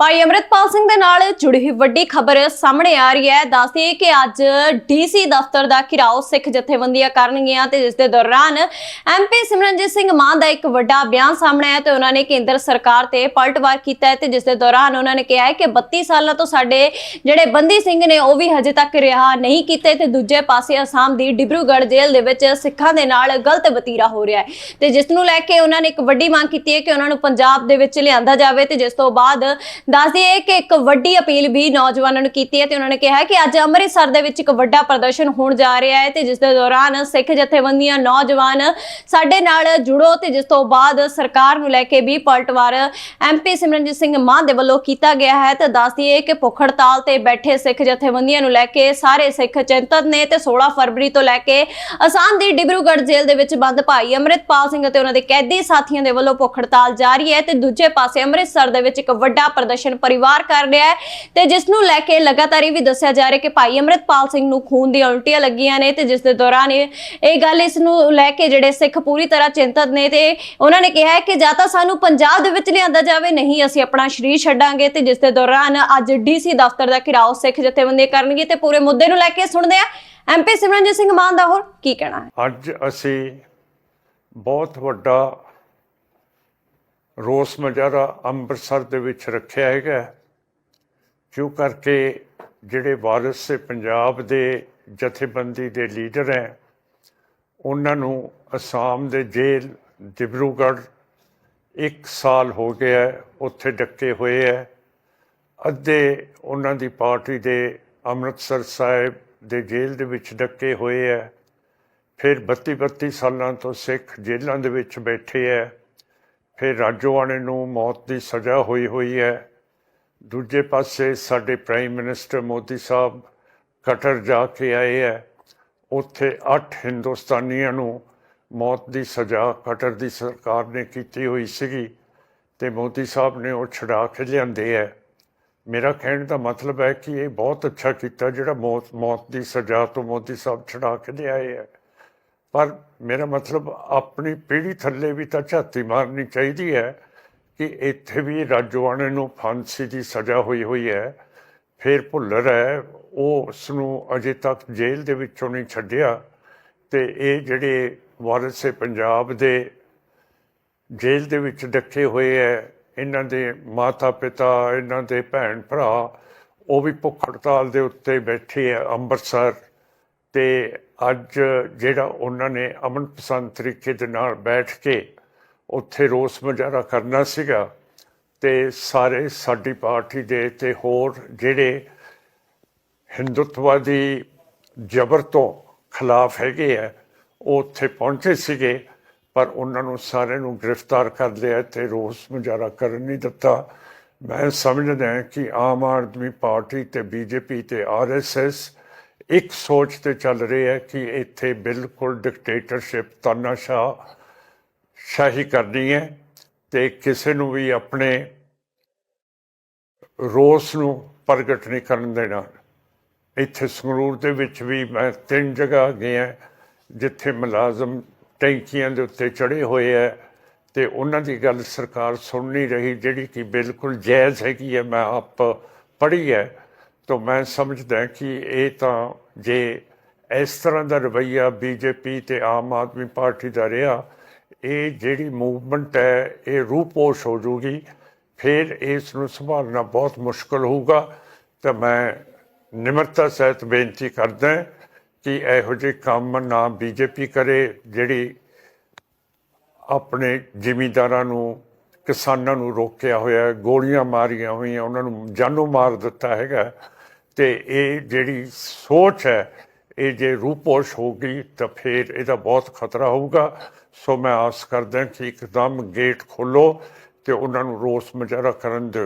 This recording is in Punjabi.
ਭਾਈ ਅਮਰਿਤਪਾਲ ਸਿੰਘ ਦੇ ਨਾਲ ਜੁੜੀ ਹੋਈ ਵੱਡੀ ਖਬਰ ਸਾਹਮਣੇ ਆ ਰਹੀ ਹੈ। ਦੱਸਦੀ ਕਿ ਅੱਜ ਡੀਸੀ ਦਫ਼ਤਰ ਦਾ ਘਿਰਾਓ ਸਿੱਖ ਜਥੇਬੰਦੀਆਂ ਕਰਨਗੀਆਂ ਤੇ ਜਿਸ ਦੇ ਦੌਰਾਨ ਐਮਪੀ ਸਿਮਰਨਜੀਤ ਸਿੰਘ ਮਾਨ ਦਾ ਇੱਕ ਵੱਡਾ ਬਿਆਨ ਸਾਹਮਣੇ ਆਇਆ ਤੇ ਉਹਨਾਂ ਨੇ ਕੇਂਦਰ ਸਰਕਾਰ ਤੇ ਪਲਟਵਾਰ ਕੀਤਾ ਹੈ ਤੇ ਜਿਸ ਦੇ ਦੌਰਾਨ ਉਹਨਾਂ ਨੇ ਕਿਹਾ ਹੈ ਕਿ 32 ਸਾਲਾਂ ਤੋਂ ਸਾਡੇ ਜਿਹੜੇ ਬੰਦੀ ਸਿੰਘ ਨੇ ਉਹ ਵੀ ਹਜੇ ਤੱਕ ਰਿਹਾ ਨਹੀਂ ਕੀਤੇ ਤੇ ਦੂਜੇ ਪਾਸੇ ਅਸਾਮ ਦੀ ਡਿਬਰੂਗੜ੍ਹ ਜੇਲ੍ਹ ਦੇ ਵਿੱਚ ਸਿੱਖਾਂ ਦੇ ਨਾਲ ਗਲਤ ਵਤੀਰਾ ਹੋ ਰਿਹਾ ਹੈ। ਤੇ ਜਿਸ ਨੂੰ ਲੈ ਕੇ ਉਹਨਾਂ ਨੇ ਇੱਕ ਵੱਡੀ ਮੰਗ ਕੀਤੀ ਹੈ ਕਿ ਉਹਨਾਂ ਨੂੰ ਪੰਜਾਬ ਦੇ ਵਿੱਚ ਲਿਆਂਦਾ ਜਾਵੇ ਤੇ ਜਿਸ ਤੋਂ ਬਾਅਦ ਦੱਸ ਦਈਏ ਕਿ ਇੱਕ ਵੱਡੀ ਅਪੀਲ ਵੀ ਨੌਜਵਾਨਾਂ ਨੂੰ ਕੀਤੀ ਹੈ ਤੇ ਉਹਨਾਂ ਨੇ ਕਿਹਾ ਕਿ ਅੱਜ ਅੰਮ੍ਰਿਤਸਰ ਦੇ ਵਿੱਚ ਇੱਕ ਵੱਡਾ ਪ੍ਰਦਰਸ਼ਨ ਹੋਣ ਜਾ ਰਿਹਾ ਹੈ ਤੇ ਜਿਸ ਦੇ ਦੌਰਾਨ ਸਿੱਖ ਜਥੇਬੰਦੀਆਂ, ਨੌਜਵਾਨ ਸਾਡੇ ਨਾਲ ਜੁੜੋ ਤੇ ਜਿਸ ਤੋਂ ਬਾਅਦ ਸਰਕਾਰ ਨੂੰ ਲੈ ਕੇ ਵੀ ਪਲਟਵਾਰ ਐਮਪੀ ਸਿਮਰਨਜੀਤ ਸਿੰਘ ਮਾਨ ਦੇ ਵੱਲੋਂ ਕੀਤਾ ਗਿਆ ਹੈ ਤੇ ਦੱਸ ਦਈਏ ਕਿ ਭੁੱਖ ਹੜਤਾਲ ਤੇ ਬੈਠੇ ਸਿੱਖ ਜਥੇਬੰਦੀਆਂ ਨੂੰ ਲੈ ਕੇ ਸਾਰੇ ਸਿੱਖ ਚਿੰਤਤ ਨੇ ਤੇ 16 ਫਰਵਰੀ ਤੋਂ ਲੈ ਕੇ ਅਸਾਮ ਦੀ ਡਿਬਰੂਗੜ੍ਹ ਜੇਲ੍ਹ ਦੇ ਵਿੱਚ ਬੰਦ ਭਾਈ ਅਮਰਿਤਪਾਲ ਸਿੰਘ ਅਤੇ ਉਹਨਾਂ ਦੇ ਕੈਦੀ ਸਾਥੀਆਂ ਦੇ ਵੱਲੋਂ ਭੁੱਖ ਹੜਤਾਲ ਜਾਰੀ ਹੈ ਤੇ ਦੂਜੇ ਪਾਸੇ ਅੰਮ੍ਰਿਤਸਰ ਦੇ ਵਿੱਚ ਇੱਕ ਵੱਡਾ ਪ੍ਰਦਰਸ਼ਨ ਪਰਿਵਾਰ ਕਰ ਰਿਹਾ ਹੈ ਤੇ ਜਿਸ ਨੂੰ ਲੈ ਕੇ ਲਗਾਤਾਰ ਇਹ ਵੀ ਦੱਸਿਆ ਜਾ ਰਿਹਾ ਕਿ ਭਾਈ ਅਮਰਿਤਪਾਲ ਸਿੰਘ ਨੂੰ ਖੂਨ ਦੀਆਂ ਉਲਟੀਆਂ ਲੱਗੀਆਂ ਨੇ ਤੇ ਜਿਸ ਦੇ ਦੌਰਾਨ ਇਹ ਗੱਲ ਇਸ ਨੂੰ ਲੈ ਕੇ ਜਿਹੜੇ ਸਿੱਖ ਪੂਰੀ ਤਰ੍ਹਾਂ ਚਿੰਤਤ ਨੇ ਤੇ ਉਹਨਾਂ ਨੇ ਕਿਹਾ ਕਿ ਜਾਂ ਤਾਂ ਸਾਨੂੰ ਪੰਜਾਬ ਦੇ ਵਿੱਚ ਲਿਆਂਦਾ ਜਾਵੇ, ਨਹੀਂ ਅਸੀਂ ਆਪਣਾ ਸ਼ਰੀਰ ਛੱਡਾਂਗੇ ਤੇ ਜਿਸ ਦੇ ਦੌਰਾਨ ਅੱਜ ਡੀਸੀ ਦਫ਼ਤਰ ਦਾ ਘਿਰਾਓ ਸਿੱਖ ਜਥੇਬੰਦੀਆਂ ਕਰਨਗੇ ਤੇ ਪੂਰੇ ਮੁੱਦੇ ਨੂੰ ਲੈ ਕੇ ਸੁਣਦੇ ਆ ਐਮਪੀ ਸਿਮਰਨਜੀਤ ਸਿੰਘ ਮਾਨ ਦਾ ਹੋਰ ਕੀ ਕਹਿਣਾ ਹੈ? ਅੱਜ ਅਸੀਂ ਬਹੁਤ ਵੱਡਾ ਰੋਸ ਮੁਜ਼ਾਹਰਾ ਅੰਮ੍ਰਿਤਸਰ ਦੇ ਵਿੱਚ ਰੱਖਿਆ ਹੈਗਾ ਕਿਉਂ ਕਰਕੇ ਜਿਹੜੇ ਵਾਰਿਸ ਸੇ ਪੰਜਾਬ ਦੇ ਜਥੇਬੰਦੀ ਦੇ ਲੀਡਰ ਹੈ, ਉਹਨਾਂ ਨੂੰ ਅਸਾਮ ਦੇ ਜੇਲ੍ਹ, ਡਿਬਰੂਗੜ੍ਹ ਇੱਕ ਸਾਲ ਹੋ ਗਿਆ ਉੱਥੇ ਡੱਕੇ ਹੋਏ ਹੈ। ਅੱਧੇ ਉਹਨਾਂ ਦੀ ਪਾਰਟੀ ਦੇ ਅੰਮ੍ਰਿਤਸਰ ਸਾਹਿਬ ਦੇ ਜੇਲ੍ਹ ਦੇ ਵਿੱਚ ਡੱਕੇ ਹੋਏ ਹੈ। ਫਿਰ 32 32 ਸਾਲਾਂ ਤੋਂ ਸਿੱਖ ਜੇਲ੍ਹਾਂ ਦੇ ਵਿੱਚ ਬੈਠੇ ਹੈ। ਫਿਰ ਰਾਜੋਆਣੇ ਨੂੰ ਮੌਤ ਦੀ ਸਜ਼ਾ ਹੋਈ ਹੋਈ ਹੈ। ਦੂਜੇ ਪਾਸੇ ਸਾਡੇ ਪ੍ਰਾਈਮ ਮਿਨਿਸਟਰ ਮੋਦੀ ਸਾਹਿਬ ਕਟਰ ਜਾ ਕੇ ਆਏ ਹੈ। ਉੱਥੇ 8 ਹਿੰਦੁਸਤਾਨੀਆਂ ਨੂੰ ਮੌਤ ਦੀ ਸਜ਼ਾ ਕਟਰ ਦੀ ਸਰਕਾਰ ਨੇ ਕੀਤੀ ਹੋਈ ਸੀਗੀ ਤੇ ਮੋਦੀ ਸਾਹਿਬ ਨੇ ਉਹ ਛੁਡਾ ਕੇ ਲਿਆਂਦੇ ਹੈ। ਮੇਰਾ ਕਹਿਣ ਦਾ ਮਤਲਬ ਹੈ ਕਿ ਇਹ ਬਹੁਤ ਅੱਛਾ ਕੀਤਾ ਜਿਹੜਾ ਮੌਤ ਮੌਤ ਦੀ ਸਜ਼ਾ ਤੋਂ ਮੋਦੀ ਸਾਹਿਬ ਛੁਡਾ ਕੇ ਲਿਆਏ ਹੈ। ਪਰ ਮੇਰਾ ਮਤਲਬ ਆਪਣੀ ਪੀੜ੍ਹੀ ਥੱਲੇ ਵੀ ਤਾਂ ਝਾਤੀ ਮਾਰਨੀ ਚਾਹੀਦੀ ਹੈ ਕਿ ਇੱਥੇ ਵੀ ਰਾਜੋਆਣੇ ਨੂੰ ਫਾਂਸੀ ਦੀ ਸਜ਼ਾ ਹੋਈ ਹੋਈ ਹੈ। ਫਿਰ ਭੁੱਲਰ ਹੈ, ਉਹ ਉਸ ਨੂੰ ਅਜੇ ਤੱਕ ਜੇਲ੍ਹ ਦੇ ਵਿੱਚੋਂ ਨਹੀਂ ਛੱਡਿਆ ਤੇ ਇਹ ਜਿਹੜੇ ਵਾਰਿਸੇ ਪੰਜਾਬ ਦੇ ਜੇਲ੍ਹ ਦੇ ਵਿੱਚ ਡੱਕੇ ਹੋਏ ਹੈ, ਇਹਨਾਂ ਦੇ ਮਾਤਾ ਪਿਤਾ ਇਹਨਾਂ ਦੇ ਭੈਣ ਭਰਾ ਉਹ ਵੀ ਭੁੱਖ ਹੜਤਾਲ ਦੇ ਉੱਤੇ ਬੈਠੇ ਆ ਅੰਮ੍ਰਿਤਸਰ। ਤੇ ਅੱਜ ਜਿਹੜਾ ਉਹਨਾਂ ਨੇ ਅਮਨ ਪਸੰਦ ਤਰੀਕੇ ਦੇ ਨਾਲ ਬੈਠ ਕੇ ਉੱਥੇ ਰੋਸ ਮੁਜ਼ਾਹਰਾ ਕਰਨਾ ਸੀਗਾ ਤੇ ਸਾਰੇ ਸਾਡੀ ਪਾਰਟੀ ਦੇ ਤੇ ਹੋਰ ਜਿਹੜੇ ਹਿੰਦੁੱਤਵਾਦੀ ਜ਼ਬਰ ਤੋਂ ਖਿਲਾਫ ਹੈਗੇ ਆ, ਉਹ ਉੱਥੇ ਪਹੁੰਚੇ ਸੀਗੇ, ਪਰ ਉਹਨਾਂ ਨੂੰ ਸਾਰਿਆਂ ਨੂੰ ਗ੍ਰਿਫਤਾਰ ਕਰ ਲਿਆ ਤੇ ਰੋਸ ਮੁਜ਼ਾਹਰਾ ਕਰਨ ਨਹੀਂ ਦਿੱਤਾ। ਮੈਂ ਸਮਝਦਾ ਕਿ ਆਮ ਆਦਮੀ ਪਾਰਟੀ ਤੇ ਬੀਜੇਪੀ ਤੇ ਆਰਐਸਐਸ ਇੱਕ ਸੋਚ ਤੇ ਚੱਲ ਰਹੇ ਹੈ ਕਿ ਇੱਥੇ ਬਿਲਕੁਲ ਡਿਕਟੇਟਰਸ਼ਿਪ ਤਾਨਾਸ਼ਾਹ ਸ਼ਾਹੀ ਕਰਨੀ ਹੈ ਤੇ ਕਿਸੇ ਨੂੰ ਵੀ ਆਪਣੇ ਰੋਸ ਨੂੰ ਪ੍ਰਗਟ ਨਹੀਂ ਕਰਨ ਦੇਣਾ। ਇੱਥੇ ਸੰਗਰੂਰ ਦੇ ਵਿੱਚ ਵੀ ਮੈਂ ਤਿੰਨ ਜਗ੍ਹਾ ਗਿਆ ਜਿੱਥੇ ਮੁਲਾਜ਼ਮ ਟੈਂਕੀਆਂ ਦੇ ਉੱਤੇ ਚੜੇ ਹੋਏ ਹੈ ਤੇ ਉਹਨਾਂ ਦੀ ਗੱਲ ਸਰਕਾਰ ਸੁਣ ਨਹੀਂ ਰਹੀ, ਜਿਹੜੀ ਕਿ ਬਿਲਕੁਲ ਜਾਇਜ਼ ਹੈਗੀ ਹੈ, ਮੈਂ ਆਪ ਪੜ੍ਹੀ ਹੈ। ਤਾਂ ਮੈਂ ਸਮਝਦਾ ਕਿ ਇਹ ਤਾਂ ਜੇ ਇਸ ਤਰ੍ਹਾਂ ਦਾ ਰਵਈਆ ਬੀਜੇਪੀ ਤੇ ਆਮ ਆਦਮੀ ਪਾਰਟੀ ਦਾ ਰਿਹਾ, ਇਹ ਜਿਹੜੀ ਮੂਵਮੈਂਟ ਹੈ, ਇਹ ਰੂਪੋਸ਼ ਹੋ ਜੂਗੀ, ਫਿਰ ਇਸ ਨੂੰ ਸੰਭਾਲਣਾ ਬਹੁਤ ਮੁਸ਼ਕਲ ਹੋਊਗਾ। ਤਾਂ ਮੈਂ ਨਿਮਰਤਾ ਸਹਿਤ ਬੇਨਤੀ ਕਰਦਾ ਕਿ ਇਹੋ ਜਿਹੇ ਕੰਮ ਨਾ ਬੀਜੇਪੀ ਕਰੇ, ਜਿਹੜੀ ਆਪਣੇ ਜ਼ਿਮੀਂਦਾਰਾਂ ਨੂੰ, ਕਿਸਾਨਾਂ ਨੂੰ ਰੋਕਿਆ ਹੋਇਆ, ਗੋਲੀਆਂ ਮਾਰੀਆਂ ਹੋਈਆਂ, ਉਹਨਾਂ ਨੂੰ ਜਾਨੋਂ ਮਾਰ ਦਿੱਤਾ ਹੈਗਾ। ਤੇ ਇਹ ਜਿਹੜੀ ਸੋਚ ਹੈ, ਇਹ ਜੇ ਰੂਪੋਸ਼ ਹੋਗੀ ਤਾਂ ਫਿਰ ਇਹਦਾ ਬਹੁਤ ਖਤਰਾ ਹੋਊਗਾ। ਸੋ ਮੈਂ ਆਸ ਕਰਦਾ ਕਿ ਇੱਕਦਮ ਗੇਟ ਖੋਲੋ ਤੇ ਉਹਨਾਂ ਨੂੰ ਰੋਸ ਮੁਜ਼ਾਹਰਾ ਕਰਨ ਦਿਓ।